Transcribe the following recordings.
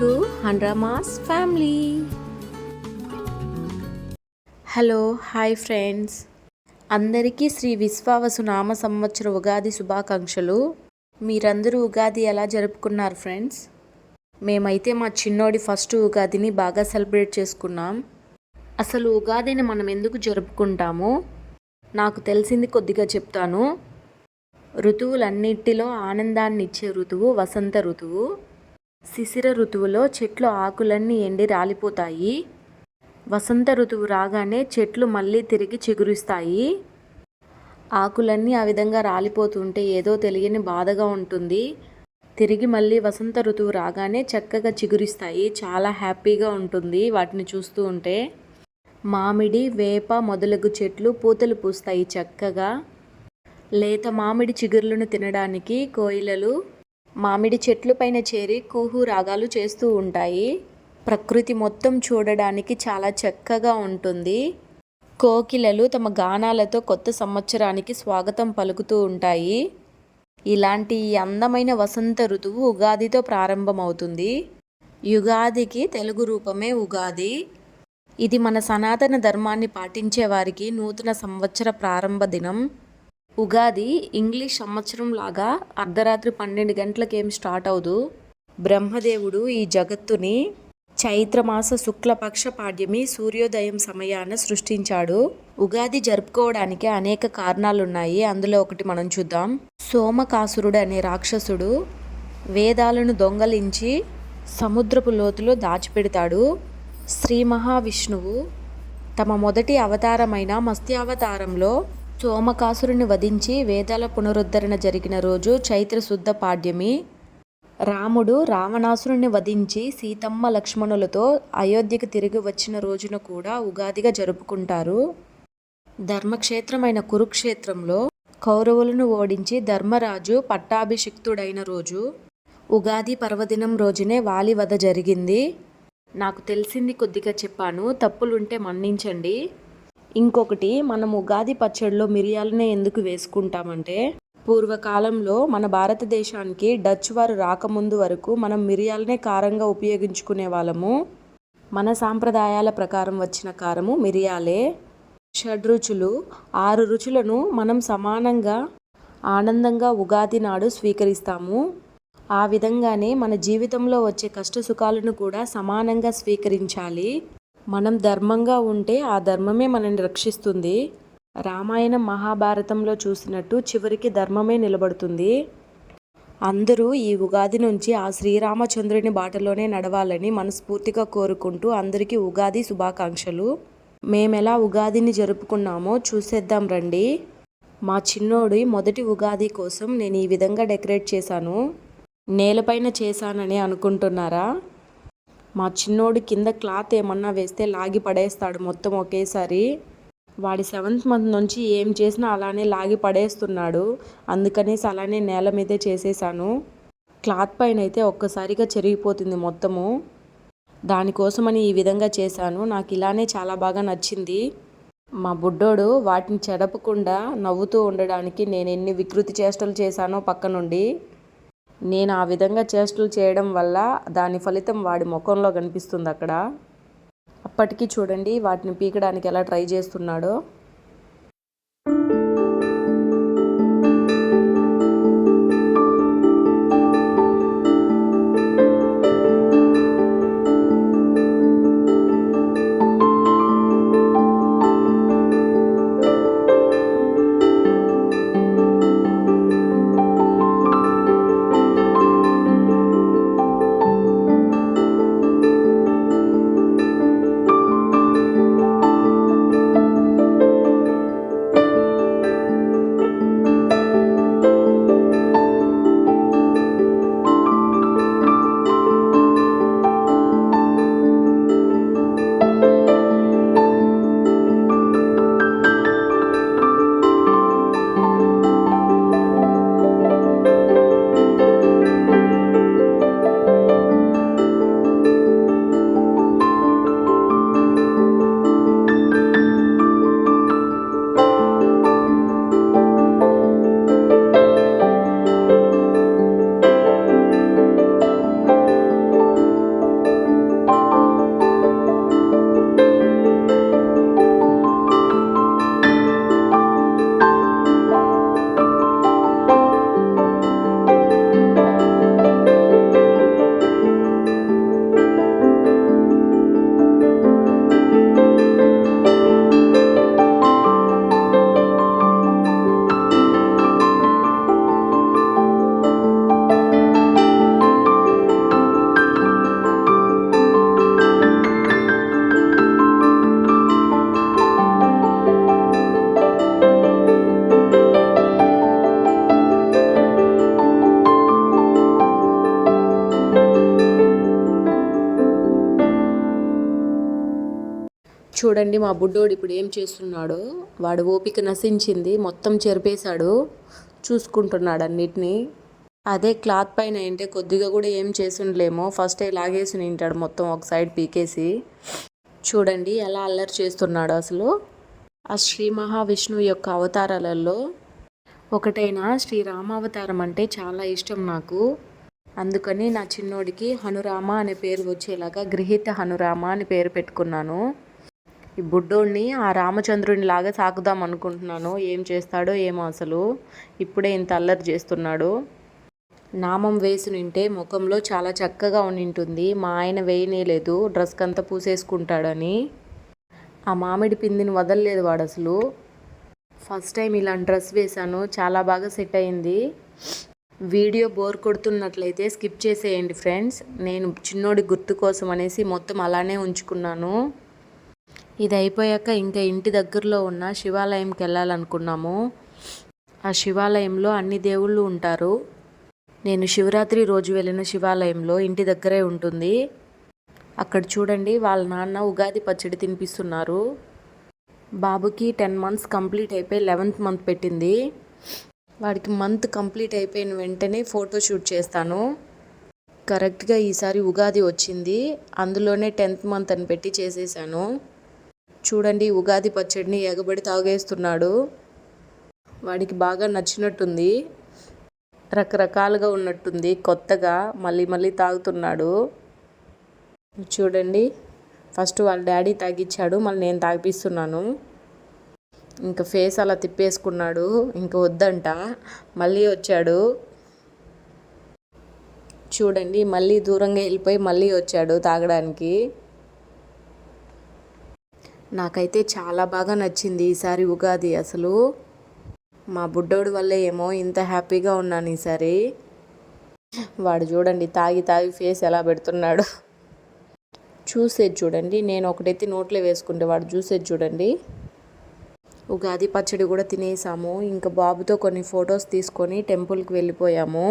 To హండ్రామాస్ family. Hello hi friends. అందరికీ శ్రీ విశ్వావసు నామ సంవత్సర ఉగాది శుభాకాంక్షలు. మీరందరూ ఉగాది ఎలా జరుపుకున్నారు ఫ్రెండ్స్? మేమైతే మా చిన్నోడి ఫస్ట్ ఉగాదిని బాగా సెలబ్రేట్ చేసుకున్నాం. అసలు ఉగాదిని మనం ఎందుకు జరుపుకుంటాము నాకు తెలిసింది కొద్దిగా చెప్తాను. ఋతువులన్నిటిలో ఆనందాన్ని ఇచ్చే ఋతువు వసంత ఋతువు. శిశిర ఋతువులో చెట్లు ఆకులన్నీ ఎండి రాలిపోతాయి. వసంత ఋతువు రాగానే చెట్లు మళ్ళీ తిరిగి చిగురిస్తాయి. ఆకులన్నీ ఆ విధంగా రాలిపోతుంటే ఏదో తెలియని బాధగా ఉంటుంది. తిరిగి మళ్ళీ వసంత ఋతువు రాగానే చక్కగా చిగురిస్తాయి. చాలా హ్యాపీగా ఉంటుంది వాటిని చూస్తూ ఉంటే. మామిడి వేప మొదలగు చెట్లు పూతలు పూస్తాయి చక్కగా. లేత మామిడి చిగుర్లను తినడానికి కోయిలలు మామిడి చెట్లు పైన చేరి కూహు రాగాలు చేస్తూ ఉంటాయి. ప్రకృతి మొత్తం చూడడానికి చాలా చక్కగా ఉంటుంది. కోకిలలు తమ గానాలతో కొత్త సంవత్సరానికి స్వాగతం పలుకుతూ ఉంటాయి. ఇలాంటి ఈ అందమైన వసంత ఋతువు ఉగాదితో ప్రారంభమవుతుంది. యుగాదికి తెలుగు రూపమే ఉగాది. ఇది మన సనాతన ధర్మాన్ని పాటించే వారికి నూతన సంవత్సర ప్రారంభ దినం. ఉగాది ఇంగ్లీష్ సంవత్సరం లాగా అర్ధరాత్రి పన్నెండు గంటలకు స్టార్ట్ అవదు. బ్రహ్మదేవుడు ఈ జగత్తుని చైత్రమాస శుక్లపక్ష పాడ్యమి సూర్యోదయం సమయాన సృష్టించాడు. ఉగాది జరుపుకోవడానికి అనేక కారణాలున్నాయి. అందులో ఒకటి మనం చూద్దాం. సోమకాసురుడు అనే రాక్షసుడు వేదాలను దొంగలించి సముద్రపు లోతులో దాచిపెడతాడు. శ్రీ మహావిష్ణువు తమ మొదటి అవతారమైన మత్స్యావతారంలో సోమకాసురుని వధించి వేదాల పునరుద్ధరణ జరిగిన రోజు చైత్ర శుద్ధ పాడ్యమి. రాముడు రావణాసురుని వధించి సీతమ్మ లక్ష్మణులతో అయోధ్యకు తిరిగి వచ్చిన రోజున కూడా ఉగాదిగా జరుపుకుంటారు. ధర్మక్షేత్రమైన కురుక్షేత్రంలో కౌరవులను ఓడించి ధర్మరాజు పట్టాభిషిక్తుడైన రోజు. ఉగాది పర్వదినం రోజునే వాలివధ జరిగింది. నాకు తెలిసింది కొద్దిగా చెప్పాను తప్పులుంటే మన్నించండి. ఇంకొకటి మనం ఉగాది పచ్చడిలో మిరియాలనే ఎందుకు వేసుకుంటామంటే పూర్వకాలంలో మన భారతదేశానికి డచ్ వారు రాకముందు వరకు మనం మిరియాలనే కారంగా ఉపయోగించుకునే వాళ్ళము. మన సాంప్రదాయాల ప్రకారం వచ్చిన కారము మిరియాలే. షడ్రుచులు ఆరు రుచులను మనం సమానంగా ఆనందంగా ఉగాది నాడు స్వీకరిస్తాము. ఆ విధంగానే మన జీవితంలో వచ్చే కష్ట సుఖాలను కూడా సమానంగా స్వీకరించాలి. మనం ధర్మంగా ఉంటే ఆ ధర్మమే మనల్ని రక్షిస్తుంది. రామాయణం మహాభారతంలో చూసినట్టు చివరికి ధర్మమే నిలబడుతుంది. అందరూ ఈ ఉగాది నుంచి ఆ శ్రీరామచంద్రుని బాటలోనే నడవాలని మనస్ఫూర్తిగా కోరుకుంటూ అందరికీ ఉగాది శుభాకాంక్షలు. మేమెలా ఉగాదిని జరుపుకున్నామో చూసేద్దాం రండి. మా చిన్నోడి మొదటి ఉగాది కోసం నేను ఈ విధంగా డెకరేట్ చేశాను. నేలపైన చేశానని అనుకుంటున్నారా? మా చిన్నోడు కింద క్లాత్ ఏమన్నా వేస్తే లాగి పడేస్తాడు మొత్తం ఒకేసారి. వాడి సెవెంత్ మంత్ నుంచి ఏం చేసినా అలానే లాగి పడేస్తున్నాడు. అందుకనేసి అలానే నేల మీదే చేసేసాను. క్లాత్ పైన అయితే ఒక్కసారిగా చెరిగిపోతుంది మొత్తము. దానికోసమని ఈ విధంగా చేశాను. నాకు ఇలానే చాలా బాగా నచ్చింది. మా బుడ్డోడు వాటిని చెడపకుండా నవ్వుతూ ఉండడానికి నేను ఎన్ని వికృతి చేష్టలు చేశానో పక్క నుండి నేను ఆ విధంగా చేష్టలు చేయడం వల్ల దాని ఫలితం వాడి ముఖంలో కనిపిస్తుంది అక్కడ. అప్పటికి చూడండి వాటిని పీకడానికి ఎలా ట్రై చేస్తున్నాడో. చూడండి మా బుడ్డోడు ఇప్పుడు ఏం చేస్తున్నాడో. వాడు ఓపిక నశించింది మొత్తం చెరిపేశాడు. చూసుకుంటున్నాడు అన్నిటినీ అదే క్లాత్ పైన అంటే కొద్దిగా కూడా ఏం చేసుండలేమో. ఫస్ట్ లాగేసి నింటాడు మొత్తం ఒక సైడ్ పీకేసి. చూడండి ఎలా అల్లరి చేస్తున్నాడు అసలు. ఆ శ్రీ మహావిష్ణువు యొక్క అవతారాలలో ఒకటైన? శ్రీరామావతారం అంటే చాలా ఇష్టం నాకు. అందుకని నా చిన్నోడికి హనురామ అనే పేరు వచ్చేలాగా గృహీత హనురామ అని పేరు పెట్టుకున్నాను. ఈ బుడ్డోడిని ఆ రామచంద్రుని లాగా సాకుదాం అనుకుంటున్నాను. ఏం చేస్తాడో ఏమో అసలు. ఇప్పుడే ఇంత అల్లరి చేస్తున్నాడు. నామం వేసి నింటే ముఖంలో చాలా చక్కగా ఉండింటుంది. మా ఆయన వేయనేలేదు డ్రెస్ కంతా పూసేసుకుంటాడని. ఆ మామిడి పిందిని వదలలేదు వాడు అసలు. ఫస్ట్ టైం ఇలాంటి డ్రెస్ వేశాను. చాలా బాగా సెట్ అయింది. వీడియో బోర్ కొడుతున్నట్లయితే స్కిప్ చేసేయండి ఫ్రెండ్స్. నేను చిన్నోడి గుర్తు కోసం అనేసి మొత్తం అలానే ఉంచుకున్నాను. ఇది అయిపోయాక ఇంకా ఇంటి దగ్గరలో ఉన్న శివాలయంకి వెళ్ళాలనుకున్నాము. ఆ శివాలయంలో అన్ని దేవుళ్ళు ఉంటారు. నేను శివరాత్రి రోజు వెళ్ళిన శివాలయంలో ఇంటి దగ్గరే ఉంటుంది. అక్కడ చూడండి వాళ్ళ నాన్న ఉగాది పచ్చడి తినిపిస్తున్నారు. బాబుకి టెన్ మంత్స్ కంప్లీట్ అయిపోయి లెవెన్త్ మంత్ పెట్టింది. వాడికి మంత్ కంప్లీట్ అయిపోయిన వెంటనే ఫోటో షూట్ చేస్తాను. కరెక్ట్గా ఈసారి ఉగాది వచ్చింది. అందులోనే టెన్త్ మంత్ అని పెట్టి చేసేసాను. చూడండి ఉగాది పచ్చడిని ఎగబడి తాగేస్తున్నాడు. వాడికి బాగా నచ్చినట్టుంది. రకరకాలుగా ఉన్నట్టుంది. కొత్తగా మళ్ళీ మళ్ళీ తాగుతున్నాడు. చూడండి ఫస్ట్ వాళ్ళ డాడీ తాగిచ్చాడు మళ్ళీ నేను తాగిపిస్తున్నాను. ఇంకా ఫేస్ అలా తిప్పేసుకున్నాడు. ఇంకా వద్దంట. మళ్ళీ వచ్చాడు. చూడండి మళ్ళీ దూరంగా వెళ్ళిపోయి మళ్ళీ వచ్చాడు తాగడానికి. నాకైతే చాలా బాగా నచ్చింది ఈసారి ఉగాది అసలు. మా బుడ్డోడు వల్లే ఏమో ఇంత హ్యాపీగా ఉన్నాను ఈసారి. వాడు చూడండి తాగి తాగి ఫేస్ ఎలా పెడుతున్నాడు. చూసేది చూడండి నేను ఒకటైతే నోట్లో వేసుకుంటే వాడు చూసేది చూడండి. ఉగాది పచ్చడి కూడా తినేసాము ఇంకా బాబుతో కొన్ని ఫొటోస్ తీసుకొని టెంపుల్కి వెళ్ళిపోయాము.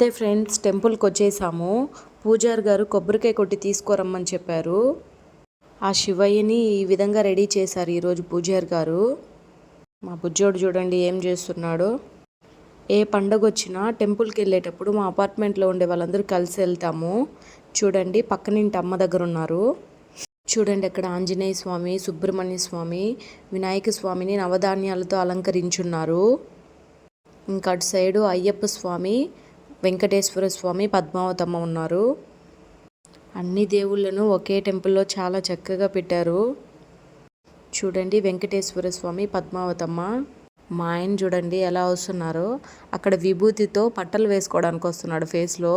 అంతే ఫ్రెండ్స్ టెంపుల్కి వచ్చేసాము. పూజారి గారు కొబ్బరికాయ కొట్టి తీసుకురమ్మని చెప్పారు. ఆ శివయ్యని ఈ విధంగా రెడీ చేశారు ఈరోజు పూజారి గారు. మా బుజ్జోడు చూడండి ఏం చేస్తున్నాడో. ఏ పండగ వచ్చినా టెంపుల్కి వెళ్ళేటప్పుడు మా అపార్ట్మెంట్లో ఉండే వాళ్ళందరూ కలిసి వెళ్తాము. చూడండి పక్కనింటి అమ్మ దగ్గర ఉన్నారు. చూడండి అక్కడ ఆంజనేయ స్వామి సుబ్రహ్మణ్య స్వామి వినాయక స్వామిని నవధాన్యాలతో అలంకరించున్నారు. ఇంకా అటు సైడు అయ్యప్ప స్వామి వెంకటేశ్వర స్వామి పద్మావతమ్మ ఉన్నారు. అన్ని దేవుళ్ళను ఒకే టెంపుల్లో చాలా చక్కగా పెట్టారు. చూడండి వెంకటేశ్వర స్వామి పద్మావతమ్మ. మా ఆయన చూడండి ఎలా వస్తున్నారో. అక్కడ విభూతితో పట్టలు వేసుకోవడానికి వస్తున్నాడు ఫేస్లో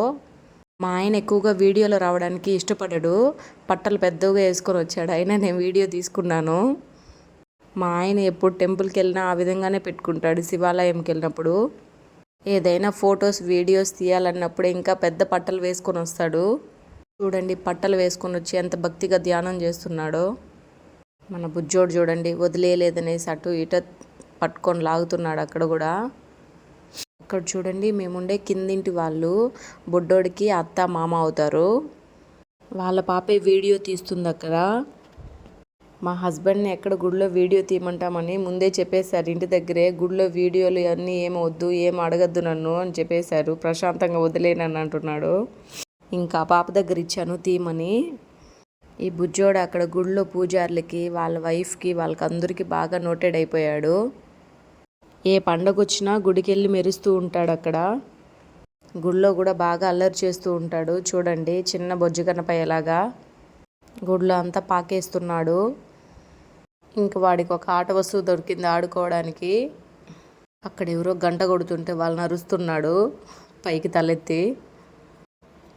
మా ఆయన ఎక్కువగా వీడియోలో రావడానికి ఇష్టపడాడు. పట్టలు పెద్దగా వేసుకొని వచ్చాడు. అయినా నేను వీడియో తీసుకున్నాను. మా ఆయన ఎప్పుడు టెంపుల్కి వెళ్ళినా ఆ విధంగానే పెట్టుకుంటాడు. శివాలయంకి వెళ్ళినప్పుడు. ఏదైనా ఫొటోస్ వీడియోస్ తీయాలన్నప్పుడు ఇంకా పెద్ద పట్టలు వేసుకొని వస్తాడు. చూడండి పట్టలు వేసుకొని వచ్చి ఎంత భక్తిగా ధ్యానం చేస్తున్నాడో. మన బుజ్జోడు చూడండి వదిలేయలేదనేసి అటు ఇట పట్టుకొని లాగుతున్నాడు అక్కడ కూడా. అక్కడ చూడండి మేముండే కిందింటి వాళ్ళు. బుడ్డోడికి అత్త మామ అవుతారు. వాళ్ళ పాపే వీడియో తీస్తుంది అక్కడ. మా హస్బెండ్ని ఎక్కడ గుడిలో వీడియో తీయమంటామని ముందే చెప్పేశారు. ఇంటి దగ్గరే గుడిలో వీడియోలు అన్నీ ఏం వద్దు ఏం అడగద్దు నన్ను అని చెప్పేశారు. ప్రశాంతంగా వదిలేనని అంటున్నాడు. ఇంకా పాప దగ్గర ఇచ్చాను తీయమని. ఈ బుజ్జోడు అక్కడ గుడిలో పూజార్లకి వాళ్ళ వైఫ్కి వాళ్ళకందరికీ బాగా నోటెడ్ అయిపోయాడు. ఏ పండగ వచ్చినా గుడికి వెళ్ళి మెరుస్తూ ఉంటాడు అక్కడ. గుడిలో కూడా బాగా అల్లరి చేస్తూ ఉంటాడు. చూడండి చిన్న బొజ్జు కనపయ్యేలాగా గుడిలో అంతా పాకేస్తున్నాడు. ఇంక వాడికి ఒక ఆట వస్తువు దొరికింది ఆడుకోవడానికి. అక్కడ ఎవరో గంట కొడుతుంటే వాళ్ళని అరుస్తున్నాడు పైకి తలెత్తి.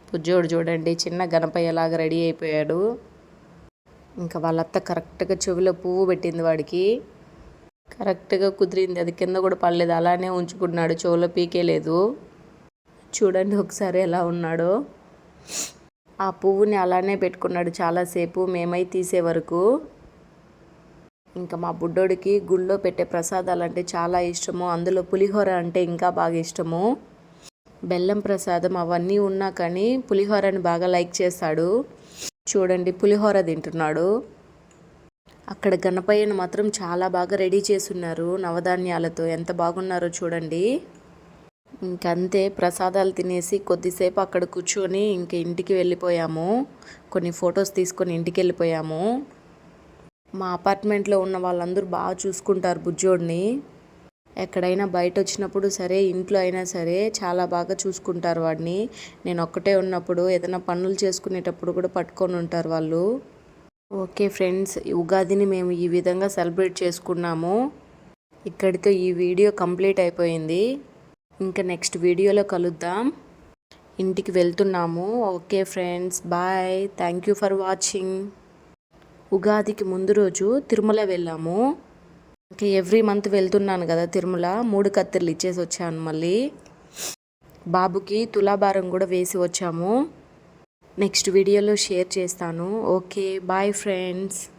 పుజ్జోడు చూడండి చిన్న గణపయ్యలాగా రెడీ అయిపోయాడు. ఇంకా వాళ్ళత్త కరెక్ట్గా చెవిలో పువ్వు పెట్టింది వాడికి. కరెక్ట్గా కుదిరింది అది కింద కూడా పడలేదు అలానే ఉంచుకున్నాడు చెవిలో పీకేలేదు చూడండి ఒకసారి ఎలా ఉన్నాడో. ఆ పువ్వుని అలానే పెట్టుకున్నాడు చాలాసేపు మేమై తీసే వరకు. ఇంకా మా బుడ్డోడికి గుళ్ళో పెట్టే ప్రసాదాలు అంటే చాలా ఇష్టము. అందులో పులిహోర అంటే ఇంకా బాగా ఇష్టము. బెల్లం ప్రసాదం అవన్నీ ఉన్నా కానీ పులిహోరని బాగా లైక్ చేస్తాడు. చూడండి పులిహోర తింటున్నాడు. అక్కడ గణపయ్యను మాత్రం చాలా బాగా రెడీ చేసున్నారు నవధాన్యాలతో. ఎంత బాగున్నారో చూడండి. ఇంకంతే ప్రసాదాలు తినేసి కొద్దిసేపు అక్కడ కూర్చొని ఇంక ఇంటికి వెళ్ళిపోయాము. కొన్ని ఫొటోస్ తీసుకొని ఇంటికి వెళ్ళిపోయాము. మా అపార్ట్మెంట్లో ఉన్న వాళ్ళందరూ బాగా చూసుకుంటారు బుజ్జోడిని. ఎక్కడైనా బయట వచ్చినప్పుడు సరే ఇంట్లో అయినా సరే చాలా బాగా చూసుకుంటారు వాడిని. నేను ఒక్కటే ఉన్నప్పుడు ఏదైనా పనులు చేసుకునేటప్పుడు కూడా పట్టుకొని ఉంటారు వాళ్ళు. ఓకే ఫ్రెండ్స్ ఉగాదిని మేము ఈ విధంగా సెలబ్రేట్ చేసుకున్నాము. ఇక్కడితో ఈ వీడియో కంప్లీట్ అయిపోయింది. ఇంకా నెక్స్ట్ వీడియోలో కలుద్దాం. ఇంటికి వెళ్తున్నాము. Okay friends bye. Thank you for watching. ఉగాదికి ముందు రోజు తిరుమల వెళ్ళాము. ఇంకా ఎవ్రీ మంత్ వెళ్తున్నాను కదా తిరుమల. మూడు కత్తిర్లు ఇచ్చేసి వచ్చాను మళ్ళీ. బాబుకి తులాభారం కూడా వేసి వచ్చాము. నెక్స్ట్ వీడియోలో షేర్ చేస్తాను. Okay bye friends.